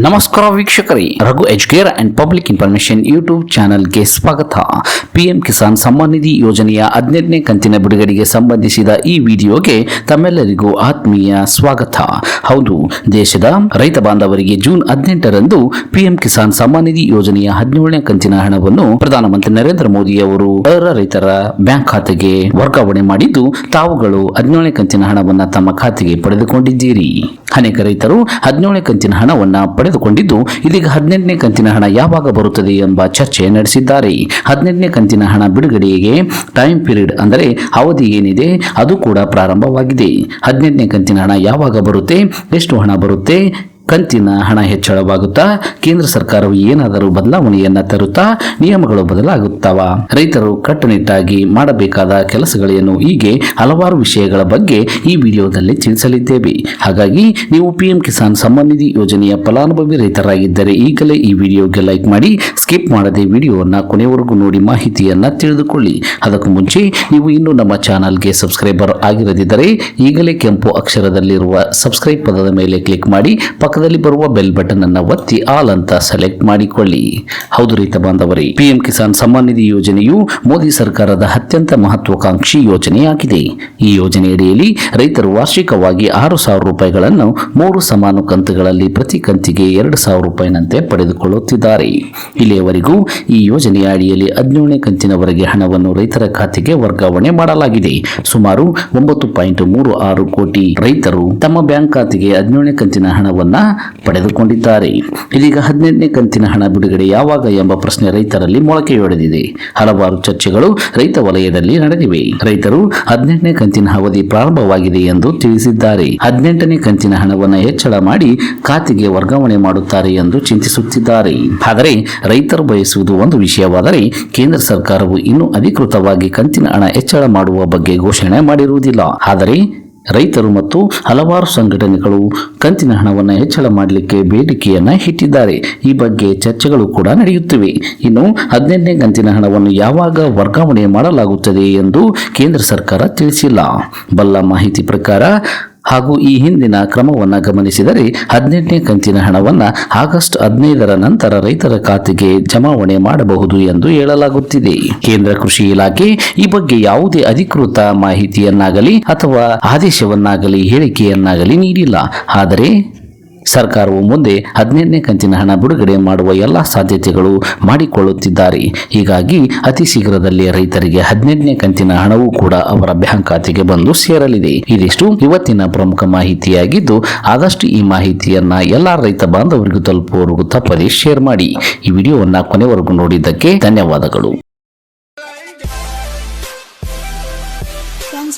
ನಮಸ್ಕಾರ ವೀಕ್ಷಕರೇ. Raghu Educare and public information YouTube ಚಾನೆಲ್ಗೆ ಸ್ವಾಗತ. ಪಿಎಂ ಕಿಸಾನ್ ಸಮ್ಮಾನ್ ನಿಧಿ ಯೋಜನೆಯ ಹದಿನೆಂಟನೇ ಕಂತಿನ ಬಿಡುಗಡೆಗೆ ಸಂಬಂಧಿಸಿದ ಈ ವಿಡಿಯೋಗೆ ತಮ್ಮೆಲ್ಲರಿಗೂ ಆತ್ಮೀಯ ಸ್ವಾಗತ. ಹೌದು, ದೇಶದ ರೈತ ಬಾಂಧವರಿಗೆ ಜೂನ್ ಹದಿನೆಂಟರಂದು ಪಿಎಂ ಕಿಸಾನ್ ಸಮ್ಮಾನ್ ನಿಧಿ ಯೋಜನೆಯ ಹದಿನೇಳನೇ ಕಂತಿನ ಹಣವನ್ನು ಪ್ರಧಾನಮಂತ್ರಿ ನರೇಂದ್ರ ಮೋದಿ ಅವರು ಅರ್ಹ ರೈತರ ಬ್ಯಾಂಕ್ ಖಾತೆಗೆ ವರ್ಗಾವಣೆ ಮಾಡಿದ್ದು, ತಾವುಗಳು ಹದಿನೇಳನೇ ಕಂತಿನ ಹಣವನ್ನು ತಮ್ಮ ಖಾತೆಗೆ ಪಡೆದುಕೊಂಡಿದ್ದೀರಿ. ಅನೇಕ ರೈತರು ಹದಿನೇಳನೇ ಕಂತಿನ ಹಣವನ್ನ ಪಡೆದುಕೊಂಡಿದ್ದು, ಇದೀಗ ಹದಿನೆಂಟನೇ ಕಂತಿನ ಹಣ ಯಾವಾಗ ಬರುತ್ತದೆ ಎಂಬ ಚರ್ಚೆ ನಡೆಸಿದ್ದಾರೆ. ಹದಿನೆಂಟನೇ ಕಂತಿನ ಹಣ ಬಿಡುಗಡೆಗೆ ಟೈಮ್ ಪೀರಿಯಡ್ ಅಂದರೆ ಅವಧಿ ಏನಿದೆ, ಅದು ಕೂಡ ಪ್ರಾರಂಭವಾಗಿದೆ. ಹದಿನೆಂಟನೇ ಕಂತಿನ ಹಣ ಯಾವಾಗ ಬರುತ್ತೆ, ಎಷ್ಟು ಹಣ ಬರುತ್ತೆ ಕಂತಿನ ಹಣ ಹೆಚ್ಚಳವಾಗುತ್ತಾ ಕೇಂದ್ರ ಸರ್ಕಾರವು ಏನಾದರೂ ಬದಲಾವಣೆಯನ್ನ ತರುತ್ತಾ ನಿಯಮಗಳು ಬದಲಾಗುತ್ತವ? ರೈತರು ಕಟ್ಟುನಿಟ್ಟಾಗಿ ಮಾಡಬೇಕಾದ ಕೆಲಸಗಳೇನು? ಹೀಗೆ ಹಲವಾರು ವಿಷಯಗಳ ಬಗ್ಗೆ ಈ ವಿಡಿಯೋದಲ್ಲಿ ತಿಳಿಸಲಿದ್ದೇವೆ. ಹಾಗಾಗಿ ನೀವು ಪಿಎಂ ಕಿಸಾನ್ ಸಮ್ಮಾನ್ ನಿಧಿ ಯೋಜನೆಯ ಫಲಾನುಭವಿ ರೈತರಾಗಿದ್ದರೆ ಈಗಲೇ ಈ ವಿಡಿಯೋಗೆ ಲೈಕ್ ಮಾಡಿ, ಸ್ಕಿಪ್ ಮಾಡದೆ ವಿಡಿಯೋವನ್ನು ಕೊನೆವರೆಗೂ ನೋಡಿ ಮಾಹಿತಿಯನ್ನ ತಿಳಿದುಕೊಳ್ಳಿ. ಅದಕ್ಕೂ ಮುಂಚೆ ನೀವು ಇನ್ನೂ ನಮ್ಮ ಚಾನಲ್ಗೆ ಸಬ್ಸ್ಕ್ರೈಬರ್ ಆಗಿರದಿದ್ದರೆ ಈಗಲೇ ಕೆಂಪು ಅಕ್ಷರದಲ್ಲಿರುವ ಸಬ್ಸ್ಕ್ರೈಬ್ ಪದದ ಮೇಲೆ ಕ್ಲಿಕ್ ಮಾಡಿ ಪಕ್ಕದಲ್ಲಿ ಬರುವ ಬೆಲ್ ಬಟನ್ ಅನ್ನು ಒತ್ತಿ ಆಲ್ ಅಂತ ಸೆಲೆಕ್ಟ್ ಮಾಡಿಕೊಳ್ಳಿ. ಹೌದು ರೈತ ಬಾಂಧವರೇ, ಪಿಎಂ ಕಿಸಾನ್ ಸಮ್ಮಾನ್ ನಿಧಿ ಯೋಜನೆಯು ಮೋದಿ ಸರ್ಕಾರದ ಅತ್ಯಂತ ಮಹತ್ವಾಕಾಂಕ್ಷಿ ಯೋಜನೆಯಾಗಿದೆ. ಈ ಯೋಜನೆಯಡಿಯಲ್ಲಿ ರೈತರು ವಾರ್ಷಿಕವಾಗಿ ಆರು ಸಾವಿರ ರೂಪಾಯಿಗಳನ್ನು ಮೂರು ಸಮಾನ ಕಂತುಗಳಲ್ಲಿ ಪ್ರತಿ ಕಂತಿಗೆ ಎರಡು ಸಾವಿರ ರೂಪಾಯಿನಂತೆ ಪಡೆದುಕೊಳ್ಳುತ್ತಿದ್ದಾರೆ. ಇಲ್ಲಿಯವರೆಗೂ ಈ ಯೋಜನೆಯ ಅಡಿಯಲ್ಲಿ ಹದಿನೇಳನೇ ಕಂತಿನವರೆಗೆ ಹಣವನ್ನು ರೈತರ ಖಾತೆಗೆ ವರ್ಗಾವಣೆ ಮಾಡಲಾಗಿದೆ. ಸುಮಾರು ಒಂಬತ್ತು ಪಾಯಿಂಟ್ ಮೂರು ಆರು ಕೋಟಿ ರೈತರು ತಮ್ಮ ಬ್ಯಾಂಕ್ ಖಾತೆಗೆ ಹದಿನೇಳನೇ ಕಂತಿನ ಹಣವನ್ನು ಪಡೆದುಕೊಂಡಿದ್ದಾರೆ. ಇದೀಗ ಹದಿನೆಂಟನೇ ಕಂತಿನ ಹಣ ಬಿಡುಗಡೆ ಯಾವಾಗ ಎಂಬ ಪ್ರಶ್ನೆ ರೈತರಲ್ಲಿ ಮೊಳಕೆಯೊಡೆದಿದೆ ಹಲವಾರು ಚರ್ಚೆಗಳು ರೈತ ವಲಯದಲ್ಲಿ ನಡೆದಿವೆ. ರೈತರು ಹದಿನೆಂಟನೇ ಕಂತಿನ ಅವಧಿ ಪ್ರಾರಂಭವಾಗಿದೆ ಎಂದು ತಿಳಿಸಿದ್ದಾರೆ. ಹದಿನೆಂಟನೇ ಕಂತಿನ ಹಣವನ್ನು ಹೆಚ್ಚಳ ಮಾಡಿ ಖಾತೆಗೆ ವರ್ಗಾವಣೆ ಮಾಡುತ್ತಾರೆ ಎಂದು ಚಿಂತಿಸುತ್ತಿದ್ದಾರೆ. ಆದರೆ ರೈತರು ಬಯಸುವುದು ಒಂದು ವಿಷಯವಾದರೆ ಕೇಂದ್ರ ಸರ್ಕಾರವು ಇನ್ನೂ ಅಧಿಕೃತವಾಗಿ ಕಂತಿನ ಹಣ ಹೆಚ್ಚಳ ಮಾಡುವ ಬಗ್ಗೆ ಘೋಷಣೆ ಮಾಡಿರುವುದಿಲ್ಲ. ಆದರೆ ರೈತರು ಮತ್ತು ಹಲವಾರು ಸಂಘಟನೆಗಳು ಕಂತಿನ ಹಣವನ್ನು ಹೆಚ್ಚಳ ಮಾಡಲಿಕ್ಕೆ ಬೇಡಿಕೆಯನ್ನ ಇಟ್ಟಿದ್ದಾರೆ. ಈ ಬಗ್ಗೆ ಚರ್ಚೆಗಳು ಕೂಡ ನಡೆಯುತ್ತಿವೆ. ಇನ್ನು ಹದಿನೆಂಟನೇ ಕಂತಿನ ಹಣವನ್ನು ಯಾವಾಗ ವರ್ಗಾವಣೆ ಮಾಡಲಾಗುತ್ತದೆ ಎಂದು ಕೇಂದ್ರ ಸರ್ಕಾರ ತಿಳಿಸಿಲ್ಲ. ಬಲ್ಲ ಮಾಹಿತಿ ಪ್ರಕಾರ ಹಾಗೂ ಈ ಹಿಂದಿನ ಕ್ರಮವನ್ನು ಗಮನಿಸಿದರೆ ಹದಿನೆಂಟನೇ ಕಂತಿನ ಹಣವನ್ನು ಆಗಸ್ಟ್ ಹದಿನೈದರ ನಂತರ ರೈತರ ಖಾತೆಗೆ ಜಮಾವಣೆ ಮಾಡಬಹುದು ಎಂದು ಹೇಳಲಾಗುತ್ತಿದೆ. ಕೇಂದ್ರ ಕೃಷಿ ಇಲಾಖೆ ಈ ಬಗ್ಗೆ ಯಾವುದೇ ಅಧಿಕೃತ ಮಾಹಿತಿಯನ್ನಾಗಲಿ ಅಥವಾ ಆದೇಶವನ್ನಾಗಲಿ ಹೇಳಿಕೆಯನ್ನಾಗಲಿ ನೀಡಿಲ್ಲ. ಆದರೆ ಸರ್ಕಾರವು ಮುಂದೆ ಹದಿನೆಂಟನೇ ಕಂತಿನ ಹಣ ಬಿಡುಗಡೆ ಮಾಡುವ ಎಲ್ಲ ಸಾಧ್ಯತೆಗಳು ಮಾಡಿಕೊಳ್ಳುತ್ತಿದ್ದಾರೆ. ಹೀಗಾಗಿ ಅತಿ ಶೀಘ್ರದಲ್ಲಿ ರೈತರಿಗೆ ಹದಿನೆಂಟನೇ ಕಂತಿನ ಹಣವೂ ಕೂಡ ಅವರ ಬ್ಯಾಂಕ್ ಖಾತೆಗೆ ಬಂದು ಸೇರಲಿದೆ. ಇದಿಷ್ಟು ಇವತ್ತಿನ ಪ್ರಮುಖ ಮಾಹಿತಿಯಾಗಿದ್ದು, ಆದಷ್ಟು ಈ ಮಾಹಿತಿಯನ್ನ ಎಲ್ಲ ರೈತ ಬಾಂಧವರಿಗೂ ತಲುಪುವವರೆಗೂ ತಪ್ಪದೇ ಶೇರ್ ಮಾಡಿ. ಈ ವಿಡಿಯೋವನ್ನು ಕೊನೆವರೆಗೂ ನೋಡಿದ್ದಕ್ಕೆ ಧನ್ಯವಾದಗಳು.